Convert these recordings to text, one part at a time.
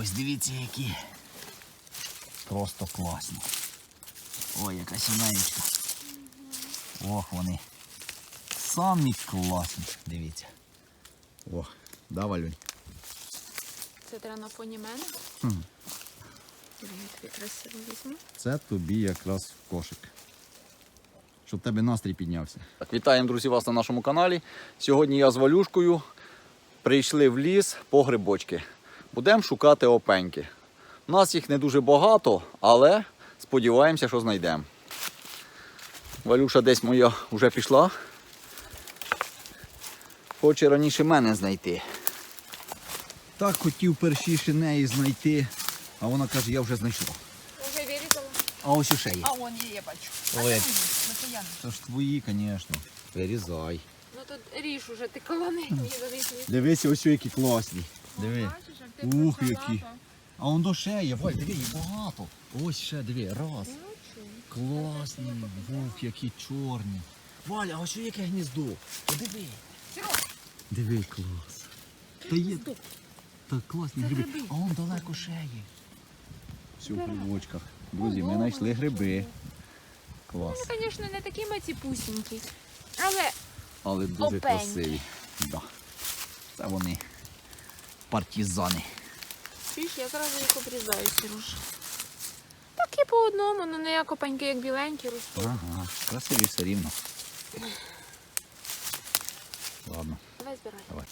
ось дивіться які. Просто класні. Ой, яка сімеєчка. Ох вони. Самі класні. Дивіться. О, да, Валюнь? Це треба на фоні мене. Хм. Красиво візьму. Це тобі якраз в кошик. Щоб в тебе настрій піднявся. Так, вітаємо, друзі, вас на нашому каналі. Сьогодні я з Валюшкою прийшли в ліс по грибочки. Будемо шукати опеньки. У нас їх не дуже багато, але сподіваємося, що знайдемо. Валюша десь моя вже пішла. Хоче раніше мене знайти. Так хотів першіше неї знайти, а вона каже, я вже знайшла. Вже вирізала. А ось ще є. А вон є, я бачу. Ой. Це ж твої, звісно. Вирізай. Ну тут ріж уже, ти колони Дивися, ось які класні. Диви. А Ух, які. А он до ще є, Валь, диви, їх багато. Ось ще, диви, раз. Класні. Ух, які чорні. Валя, а ось яке гніздо. Подиви. Диви, клас. Та є. Так класні гриби. А он далеко ще є. Все в грибочках. Друзі, ми знайшли гриби. Клас. Ну, звісно, не такі маціпусінькі. Але Але дуже Опеньки. красиві. Да. Це вони партизани. Чуєш, я зразу їх обрізаю, Сереж. Так і по одному, ну не як опеньки, як біленькі ростуть. Ага, красиві все рівно. Ладно, Давай збирай. давай.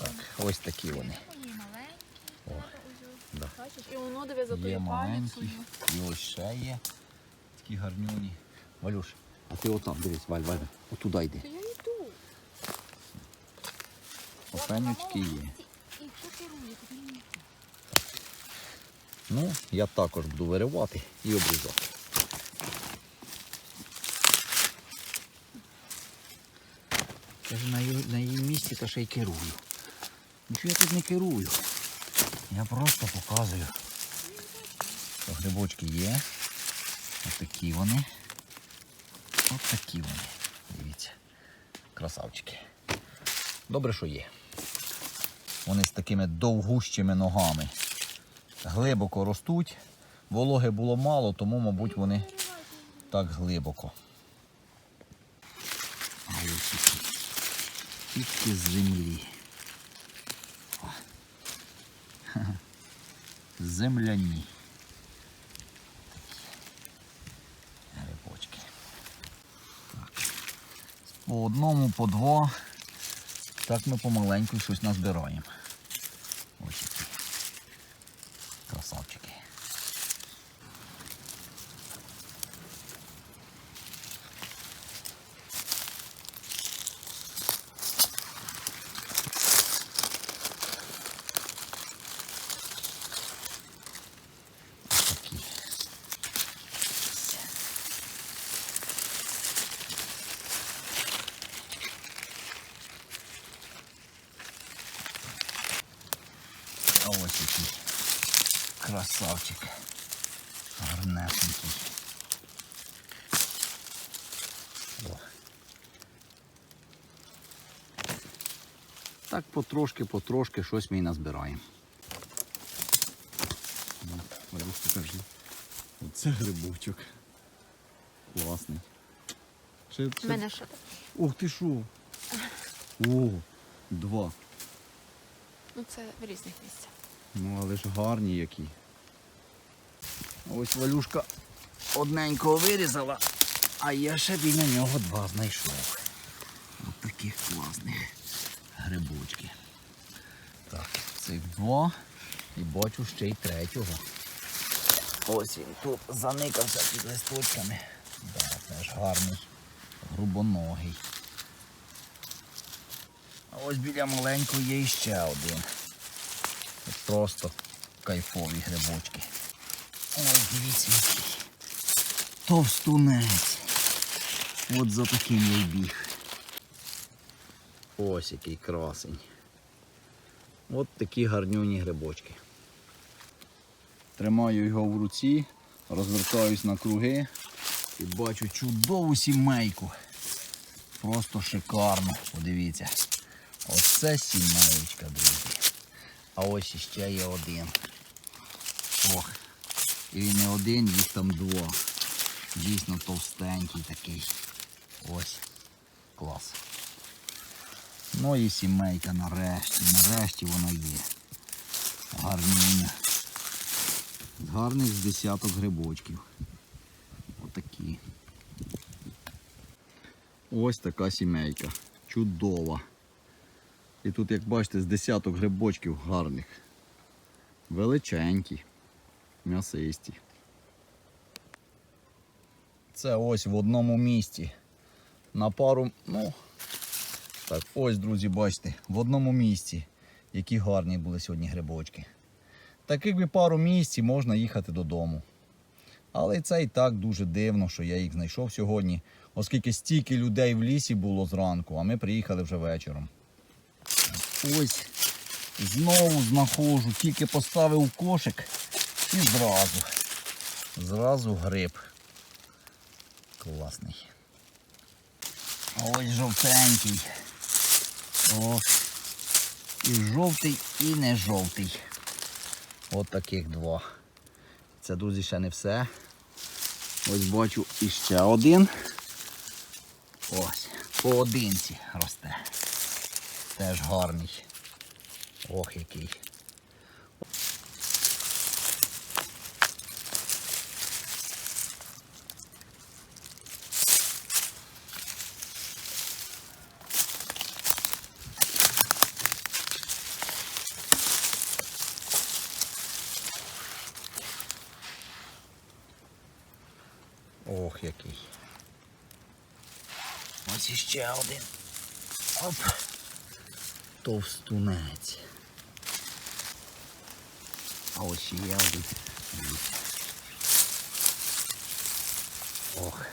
Так, ось такі вони. О, да. Бачиш, і воно диви за Є тою маленькі, палицею. і ось ще є. Такі гарнюні. Валюш, а ти отам дивись, Валь, Валь, отуда йди. То я йду. Є. Ну, я також буду виривати і обрізати. Каже, на її, на її місці то ще й керую. Нічого я тут не керую. Я просто показую. Що грибочки є. Ось такі вони. Ось такі вони. Дивіться. Красавчики. Добре, що є. Вони з такими довгущими ногами глибоко ростуть. Вологи було мало, тому, мабуть, вони так глибоко. Тільки з землі. Земляні. Грибочки. Так. По одному, по два. Так ми помаленьку щось назбираємо. Ось які. Красавчики. Ось такі. А ось який красавчик. Гарнесенький. О. Так потрошки, потрошки щось ми і назбираємо. Покажи. Оце грибочок. Класний. Ще, У мене що? Ох ти що? О, два. Ну це в різних місцях. Ну, але ж гарні які. Ось Валюшка одненького вирізала, а я ще біля нього два знайшов. Ось таких класних грибочки. Так, цих два. І бачу ще й третього. Ось він тут заникався під листочками. Да, теж гарний, грубоногий. А ось біля маленького є іще один. Просто кайфові грибочки. Ой, дивіться який. Товстунець. От за таким я й біг. Ось який красень. От такі гарнюні грибочки. Тримаю його в руці, розвертаюсь на круги і бачу чудову сімейку. Просто шикарно. Подивіться. Оце сімеєчка, друзі. А ось іще є один. Ох. І не один, їх там два. Дійсно товстенький такий. Ось. Клас. Ну і сімейка нарешті. Нарешті вона є. Гарніня. Гарних з десяток грибочків. Отакі. Ось така сімейка. Чудова. І тут, як бачите, з десяток грибочків гарних. Величенькі, м'ясисті. Це ось в одному місці. На пару, ну, так, ось, друзі, бачите, в одному місці, які гарні були сьогодні грибочки. Таких би пару місць можна їхати додому. Але це і так дуже дивно, що я їх знайшов сьогодні, оскільки стільки людей в лісі було зранку, а ми приїхали вже вечором. Ось знову знаходжу, тільки поставив кошик і зразу. Зразу гриб. Класний. Ось жовтенький. О. І жовтий, і не жовтий. От таких два. Це, друзі, ще не все. Ось бачу іще один. Ось, поодинці росте. Теж гарний. Ох, який. Ох, який. Ось іще один. Оп. Товстунець. А ось і я один. Ох.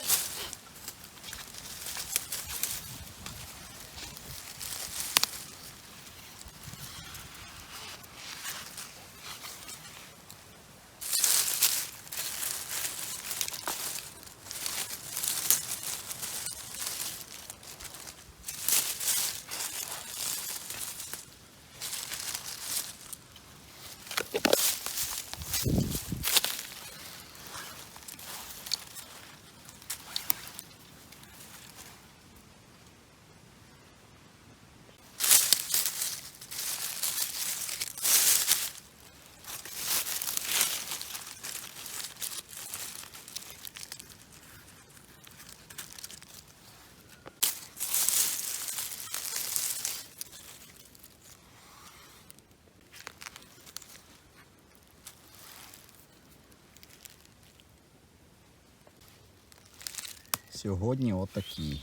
Сьогодні отакі.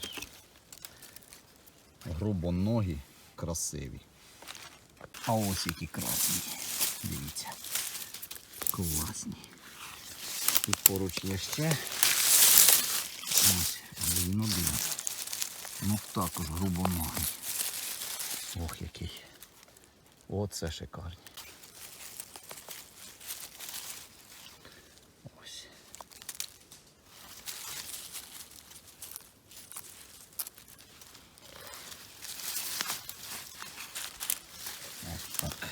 Грубоногі, красиві. А ось які красні. Дивіться. Класні. Тут поруч є ще. Ось, він. Ну також грубоногий. Ох який. Оце шикарні. Ось. Ось так.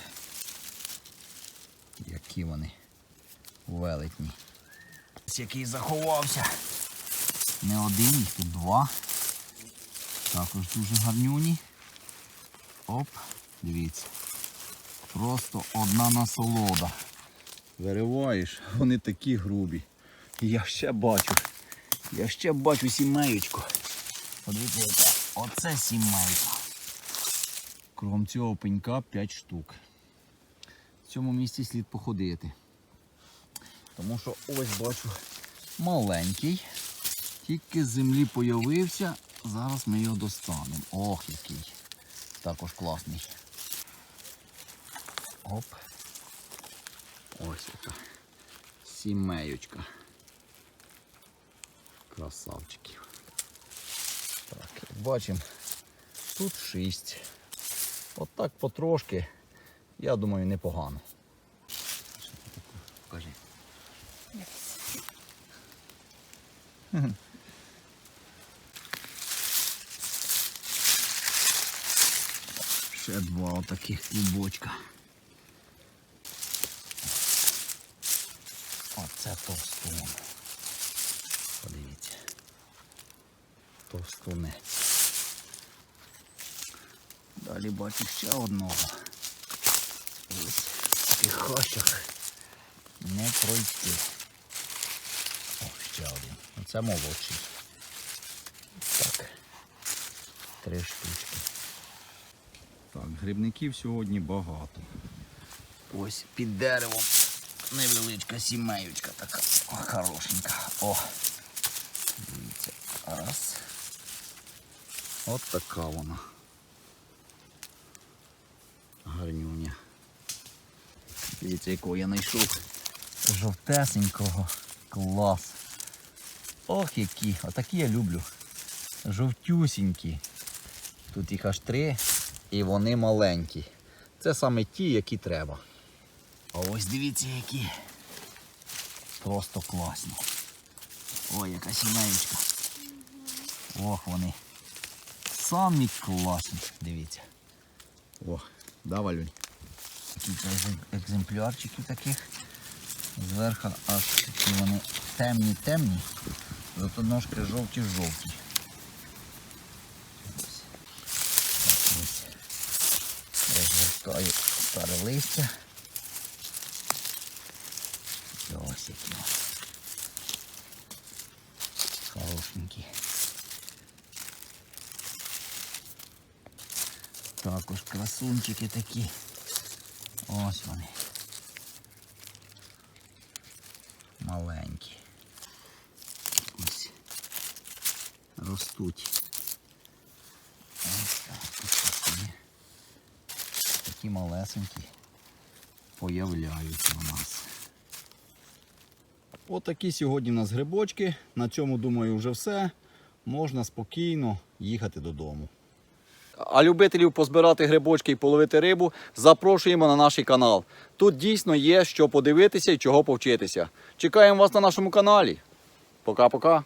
Які вони велетні. Ось який заховався. Не один, їх тут два. Також дуже гарнюні. Оп, дивіться. Просто одна насолода. Вириваєш, вони такі грубі. Я ще бачу. Я ще бачу сімеєчку. Подивіться. Оце сімейка. Кругом цього пенька 5 штук. В цьому місці слід походити. Тому що ось бачу маленький. Тільки з землі появився. Зараз ми його достанемо. Ох, який. Також класний. Оп. Ось яка. Сімеючка. Красавчиків. Так, як бачимо, тут шість. От так потрошки, я думаю, непогано. Покажи. Ще два отаких клубочка. Оце товстун. Подивіться. Товстуни. Далі бачу ще одного. Ось в тих хащах не пройти. Один. Молодший. Так. Три штучки. Так, грибників сьогодні багато. Ось під деревом невеличка сімеючка така О, хорошенька. О! Дивіться. Раз. От така вона. Гарнюня. Дивіться, якого я знайшов. Жовтесенького. Клас. Ох, які. Отакі я люблю. Жовтюсінькі. Тут їх аж три, і вони маленькі. Це саме ті, які треба. А ось дивіться, які. Просто класні. Ой, яка сімеючка. Ох вони. Самі класні. Дивіться. О, да, Валюнь? Такі це екзем- екземплярчики таких. Зверху аж такі вони темні-темні, зато ножки жовті-жовті. Розвертаю старе листя. І Ось які. Також красунчики такі. Ось вони. Маленькі. Ось. Ростуть. Ось так ось такі. Такі малесенькі появляються у нас. Отакі сьогодні в нас грибочки. На цьому, думаю, вже все. Можна спокійно їхати додому. А любителів позбирати грибочки і половити рибу запрошуємо на наш канал. Тут дійсно є що подивитися і чого повчитися. Чекаємо вас на нашому каналі. Пока-пока.